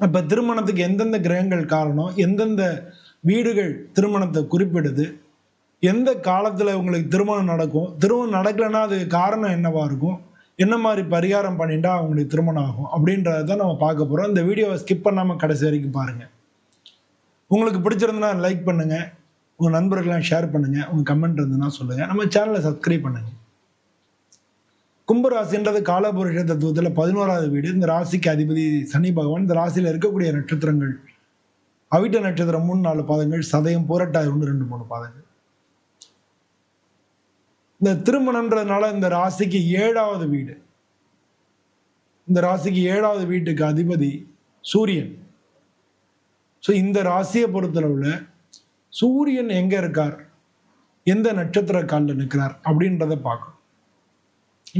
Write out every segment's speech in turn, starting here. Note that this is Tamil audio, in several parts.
அப்போ திருமணத்துக்கு எந்தெந்த கிரகங்கள் காரணம்? எந்தெந்த வீடுகள் திருமணத்தை குறிப்பிடுது? எந்த காலத்தில் உங்களுக்கு திருமணம் நடக்கும்? திருமணம் நடக்கலைன்னா அது காரணம் என்னவா இருக்கும்? என்ன மாதிரி பரிகாரம் பண்ணிட்டா அவங்களுக்கு திருமணம் ஆகும்? அப்படின்றத தான் நம்ம பார்க்க போகிறோம் இந்த வீடியோவை ஸ்கிப் பண்ணாமல் கடைசி வரைக்கும் பாருங்கள் உங்களுக்கு பிடிச்சிருந்தனா லைக் பண்ணுங்கள் உங்கள் நண்பர்கள்லாம் ஷேர் பண்ணுங்கள் உங்கள் கமெண்ட் இருந்ததுன்னா சொல்லுங்கள் நம்ம சேனலை சப்ஸ்கிரைப் பண்ணுங்கள் கும்பராசின்றது காலபுருஷ தத்துவத்தில் பதினோராவது வீடு. இந்த ராசிக்கு அதிபதி சனி பகவான். இந்த ராசியில் இருக்கக்கூடிய நட்சத்திரங்கள் அவிட்ட நட்சத்திரம் மூணு நாலு பாதங்கள் சதயம் போராட்டாதி ஒன்று ரெண்டு மூணு பாதங்கள். இந்த திருமணம்ன்றதுனால இந்த ராசிக்கு ஏழாவது வீடு. இந்த ராசிக்கு ஏழாவது வீட்டுக்கு அதிபதி சூரியன். ஸோ இந்த ராசியை பொறுத்தளவில் சூரியன் எங்கே இருக்கார்? எந்த நட்சத்திர காலில் நிற்கிறார்? அப்படின்றத பார்க்கணும்.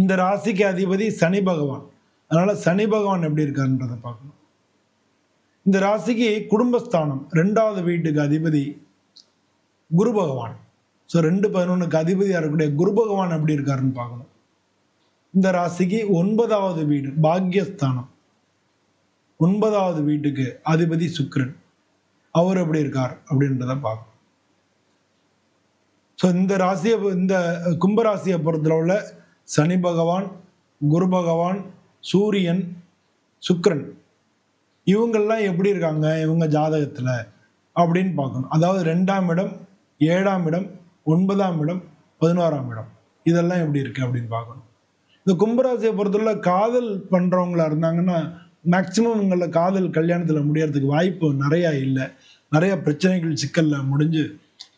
இந்த ராசிக்கு அதிபதி சனி பகவான். அதனால சனி பகவான் எப்படி இருக்காருன்றத பார்க்கணும். இந்த ராசிக்கு குடும்பஸ்தானம் ரெண்டாவது வீட்டுக்கு அதிபதி குரு பகவான். ஸோ ரெண்டு பதினொன்றுக்கு அதிபதியாக இருக்கக்கூடிய குரு பகவான் எப்படி இருக்காருன்னு பார்க்கணும். இந்த ராசிக்கு ஒன்பதாவது வீடு பாக்யஸ்தானம். ஒன்பதாவது வீட்டுக்கு அதிபதி சுக்ரன் அவர் எப்படி இருக்கார் அப்படின்றத பார்க்கணும். ஸோ இந்த ராசியை இந்த கும்பராசியை பொறுத்தளவில் சனி பகவான் குரு பகவான் சூரியன் சுக்கரன். இவங்கெல்லாம் எப்படி இருக்காங்க? இவங்க ஜாதகத்தில் அப்படின்னு பார்க்கணும். அதாவது ரெண்டாம் இடம் ஏழாம் இடம் ஒன்பதாம் இடம் பதினோராம் இடம். இதெல்லாம் எப்படி இருக்குது அப்படின்னு பார்க்கணும். இந்த கும்பராசியை பொறுத்தவரை காதல் பண்ணுறவங்களா இருந்தாங்கன்னா மேக்சிமம் உங்களில் காதல் கல்யாணத்தில் முடியறதுக்கு வாய்ப்பு நிறையா இல்லை. நிறைய பிரச்சனைகள் சிக்கலில் முடிஞ்சு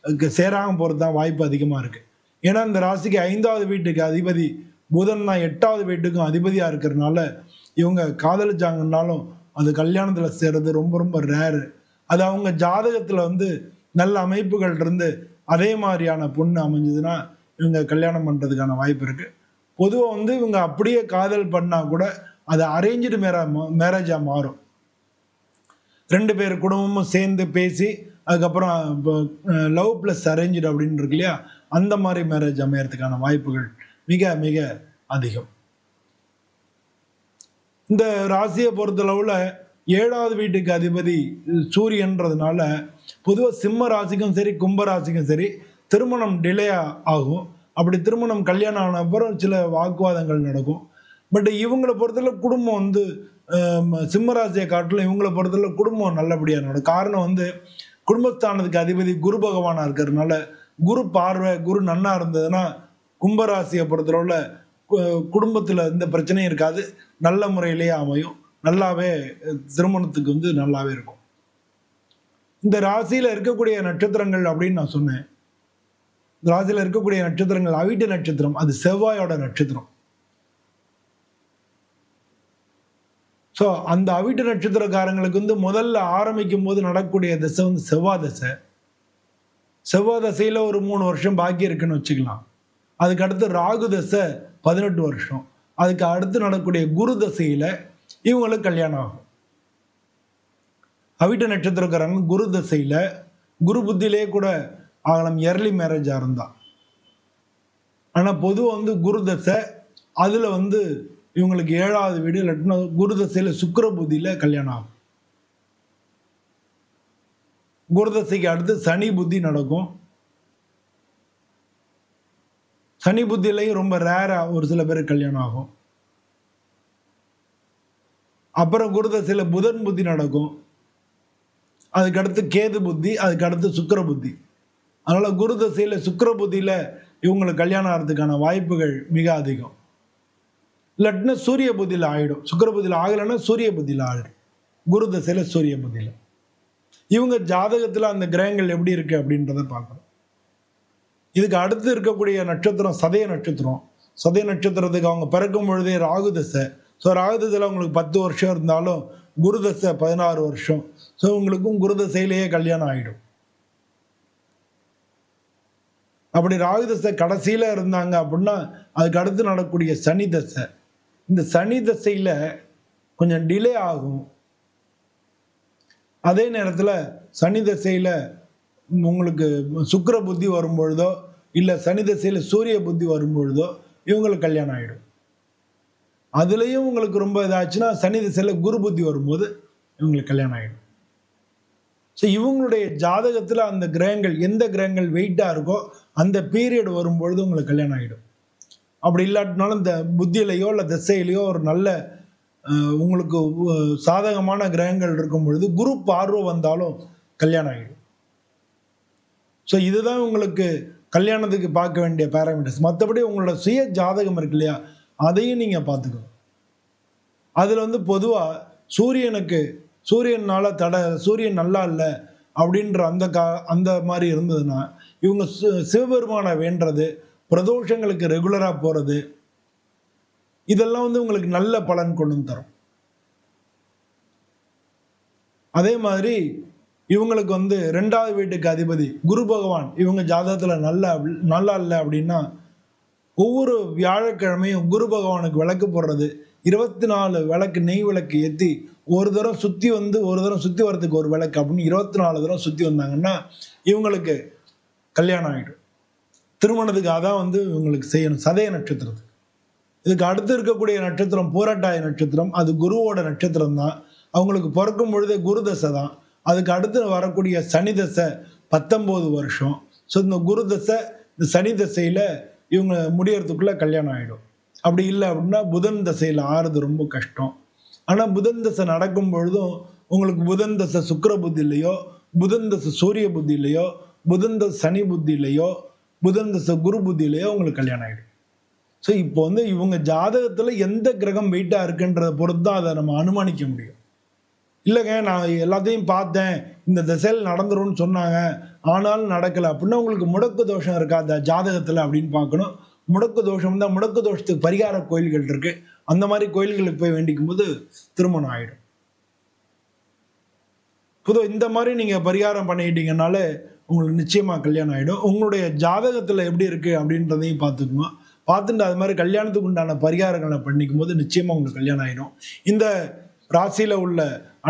அதுக்கு சேராமல் போகிறது தான் வாய்ப்பு அதிகமாக இருக்குது ஏன்னா இந்த ராசிக்கு ஐந்தாவது வீட்டுக்கு அதிபதி புதன் தான் எட்டாவது வீட்டுக்கும் அதிபதியாக இருக்கிறனால இவங்க காதலிச்சாங்கன்னாலும் அது கல்யாணத்தில் சேர்றது ரொம்ப ரொம்ப ரேரு அது அவங்க ஜாதகத்தில் வந்து நல்ல அமைப்புகள் இருந்து அதே மாதிரியான பொண்ணு அமைஞ்சதுன்னா இவங்க கல்யாணம் பண்ணுறதுக்கான வாய்ப்பு இருக்குது பொதுவாக வந்து இவங்க அப்படியே காதல் பண்ணால் கூட அது அரேஞ்சு மேரா மேரேஜாக மாறும். ரெண்டு பேர் குடும்பமும் சேர்ந்து பேசி அதுக்கப்புறம் இப்போ லவ் ப்ளஸ் அரேஞ்சு அப்படின்னு இருக்கு இல்லையா? அந்த மாதிரி மேரேஜ் அமையறதுக்கான வாய்ப்புகள் மிக மிக அதிகம். இந்த ராசியை பொறுத்தளவுல ஏழாவது வீட்டுக்கு அதிபதி சூரியன்றதுனால பொதுவாக சிம்ம ராசிக்கும் சரி கும்ப ராசிக்கும் சரி திருமணம் டிலே ஆகும். அப்படி திருமணம் கல்யாணம் ஆன அப்புறம் சில வாக்குவாதங்கள் நடக்கும். பட் இவங்களை பொறுத்தளவு குடும்பம் வந்து சிம்ம ராசியை காட்டிலும் இவங்களை பொறுத்தவரை குடும்பம் நல்லபடியாக நடக்கும். காரணம் வந்து குடும்பஸ்தானத்துக்கு அதிபதி குரு பகவானாக இருக்கிறதுனால குரு பார்வை குரு நன்னா இருந்ததுன்னா கும்பராசியை பொறுத்தளவுல கு- குடும்பத்தில் எந்த பிரச்சனையும் இருக்காது. நல்ல முறையிலேயே அமையும். நல்லாவே திருமணத்துக்கு வந்து நல்லாவே இருக்கும். இந்த ராசியில் இருக்கக்கூடிய நட்சத்திரங்கள் அப்படின்னு நான் சொன்னேன். இந்த இருக்கக்கூடிய நட்சத்திரங்கள் அவிட்டு நட்சத்திரம் அது செவ்வாயோட நட்சத்திரம். ஸோ அந்த அவிட்டு நட்சத்திரக்காரங்களுக்கு வந்து முதல்ல ஆரம்பிக்கும் போது நடக்கக்கூடிய திசை வந்து செவ்வாய் திசை. செவ்வாய் தசையில் ஒரு மூணு வருஷம் பாக்கி இருக்குன்னு வச்சுக்கலாம். அதுக்கு அடுத்து ராகு தசை பதினெட்டு வருஷம். அதுக்கு அடுத்து நடக்கக்கூடிய குரு தசையில் இவங்களுக்கு கல்யாணம் ஆகும். அவிட்ட நட்சத்திரக்காரங்க குரு தசையில் குரு புத்தியிலே கூட ஆகலாம் எர்லி மேரேஜாக இருந்தா. ஆனால் பொதுவாக வந்து குரு தசை அதில் வந்து இவங்களுக்கு ஏழாவது வீடு இல்லாட்டினா குரு தசையில் சுக்கர புத்தியில் கல்யாணம் ஆகும். குருதசைக்கு அடுத்து சனி புத்தி நடக்கும். சனி புத்திலையும் ரொம்ப ரேரா ஒரு சில பேருக்கு கல்யாணம் ஆகும். அப்புறம் குருதசையில் புதன் புத்தி நடக்கும். அதுக்கு அடுத்து கேது புத்தி அதுக்கு அடுத்து புத்தி. அதனால குருதசையில் சுக்கர புத்தியில் இவங்களுக்கு கல்யாணம் ஆகிறதுக்கான வாய்ப்புகள் மிக அதிகம். இல்லாட்டினா சூரிய புத்தியில் ஆகிடும் சுக்கிர புத்தியில் ஆகலைன்னா சூரிய புத்தியில் ஆகிடும் குருதசையில் சூரிய புத்தியில். இவங்க ஜாதகத்தில் அந்த கிரகங்கள் எப்படி இருக்கு அப்படின்றத பார்க்கணும். இதுக்கு அடுத்து இருக்கக்கூடிய நட்சத்திரம் சதய நட்சத்திரம். சதய நட்சத்திரத்துக்கு அவங்க பிறக்கும் பொழுதே ராகு தசை. ஸோ ராகு தசையில் அவங்களுக்கு பத்து வருஷம் இருந்தாலும் குரு தசை பதினாறு வருஷம். ஸோ உங்களுக்கும் குரு தசையிலேயே கல்யாணம் ஆகிடும் அப்படி ராகு தசை கடைசியில் இருந்தாங்க அப்படின்னா அதுக்கு அடுத்து நடக்கக்கூடிய சனி தசை. இந்த சனி தசையில் கொஞ்சம் டிலே ஆகும். அதே நேரத்தில் சனி தசையில் உங்களுக்கு சுக்கிர புத்தி வரும்பொழுதோ இல்லை சனி தசையில் சூரிய புத்தி வரும்பொழுதோ இவங்களுக்கு கல்யாணம் ஆகிடும் அதுலேயும் உங்களுக்கு ரொம்ப இதாச்சுன்னா சனி திசையில் குரு புத்தி வரும்போது இவங்களுக்கு கல்யாணம் ஆகிடும் ஸோ இவங்களுடைய ஜாதகத்தில் அந்த கிரகங்கள் எந்த கிரகங்கள் வெயிட்டாக இருக்கோ அந்த பீரியட் வரும்பொழுது உங்களுக்கு கல்யாணம் ஆகிடும் அப்படி இல்லாட்டினாலும் இந்த புத்தியிலையோ இல்லை திசையிலையோ ஒரு நல்ல உங்களுக்கு சாதகமான கிரகங்கள் இருக்கும் பொழுது குரு பார்வை வந்தாலும் கல்யாணம் ஆகிடும் ஸோ இதுதான் உங்களுக்கு கல்யாணத்துக்கு பார்க்க வேண்டிய பேராமீட்டர்ஸ் மற்றபடி உங்களோட சுய ஜாதகம் இருக்கு இல்லையா அதையும் நீங்கள் பார்த்துக்கணும். அதில் வந்து பொதுவாக சூரியனுக்கு சூரியனால் தட சூரியன் நல்லா இல்லை அப்படின்ற அந்த கா அந்த மாதிரி இருந்ததுன்னா இவங்க சிவபெருமானை வேண்டுறது பிரதோஷங்களுக்கு ரெகுலராக போகிறது இதெல்லாம் வந்து உங்களுக்கு நல்ல பலன் கொண்டு வந்து தரும். அதே மாதிரி இவங்களுக்கு வந்து ரெண்டாவது வீட்டுக்கு அதிபதி குரு பகவான் இவங்க ஜாதகத்தில் நல்ல நல்லா இல்லை அப்படின்னா ஒவ்வொரு வியாழக்கிழமையும் குரு பகவானுக்கு விளக்கு போடுறது இருபத்தி நாலு விளக்கு நெய் விளக்கு ஏற்றி ஒரு தரம் சுற்றி வந்து ஒரு தரம் சுற்றி வரதுக்கு ஒரு விளக்கு அப்படின்னு இருபத்தி நாலு தரம் சுற்றி வந்தாங்கன்னா இவங்களுக்கு கல்யாணம் ஆகிடும் திருமணத்துக்கு அதான் வந்து இவங்களுக்கு செய்யணும் சதய நட்சத்திரத்துக்கு. இதுக்கு அடுத்து இருக்கக்கூடிய நட்சத்திரம் பூரட்டாய நட்சத்திரம் அது குருவோட நட்சத்திரம் தான். அவங்களுக்கு பிறக்கும் பொழுதே குரு தசை தான். அதுக்கு அடுத்து வரக்கூடிய சனி தசை பத்தொம்போது வருஷம். ஸோ இந்த குரு தசை இந்த சனி தசையில் இவங்க முடியறதுக்குள்ளே கல்யாணம் ஆகிடும் அப்படி இல்லை அப்படின்னா புதன் தசையில் ஆறுது ரொம்ப கஷ்டம். ஆனால் புதன் தசை நடக்கும் பொழுதும் உங்களுக்கு புதன் தசை சுக்கர புத்தி இல்லையோ புதன் தசை சூரிய புத்தி இல்லையோ புதன் தசை சனி புத்தி இல்லையோ புதன் தசை குரு புத்தி இல்லையோ உங்களுக்கு கல்யாணம் ஆகிடும் ஸோ இப்போ வந்து இவங்க ஜாதகத்தில் எந்த கிரகம் வெயிட்டாக இருக்குன்றதை பொறுத்து தான் அதை நம்ம அனுமானிக்க முடியும். இல்லைங்க நான் எல்லாத்தையும் பார்த்தேன் இந்த திசையில் நடந்துரும்னு சொன்னாங்க ஆனாலும் நடக்கலை. அப்படின்னா உங்களுக்கு முடக்கு தோஷம் இருக்கா அந்த ஜாதகத்தில் அப்படின்னு பார்க்கணும். முடக்கு தோஷம் தான் முடக்கு தோஷத்துக்கு பரிகார கோயில்கள் இருக்கு. அந்த மாதிரி கோயில்களுக்கு போய் வேண்டிக்கும் போது திருமணம் ஆகிடும் புது இந்த மாதிரி நீங்கள் பரிகாரம் பண்ணிக்கிட்டீங்கனாலே உங்களுக்கு நிச்சயமாக கல்யாணம் ஆகிடும் உங்களுடைய ஜாதகத்தில் எப்படி இருக்குது அப்படின்றதையும் பார்த்துக்குமா பார்த்துட்டு அது மாதிரி கல்யாணத்துக்கு உண்டான பரிகாரங்களை பண்ணிக்கும் போது நிச்சயமாக உங்களுக்கு கல்யாணம் ஆகிடும் இந்த ராசியில் உள்ள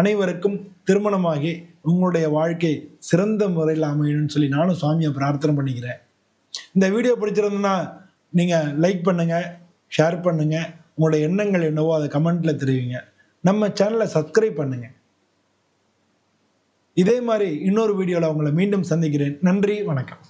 அனைவருக்கும் திருமணமாகி உங்களுடைய வாழ்க்கை சிறந்த முறையில் அமையணும்னு சொல்லி நானும் சுவாமியை பிரார்த்தனை பண்ணிக்கிறேன். இந்த வீடியோ பிடிச்சிருந்ததுன்னா நீங்கள் லைக் பண்ணுங்கள் ஷேர் பண்ணுங்கள் உங்களுடைய எண்ணங்கள் என்னவோ அதை கமெண்ட்டில் தெரிவிங்க. நம்ம சேனலை சப்ஸ்கிரைப் பண்ணுங்கள் இதே மாதிரி இன்னொரு வீடியோவில் உங்களை மீண்டும் சந்திக்கிறேன். நன்றி வணக்கம்.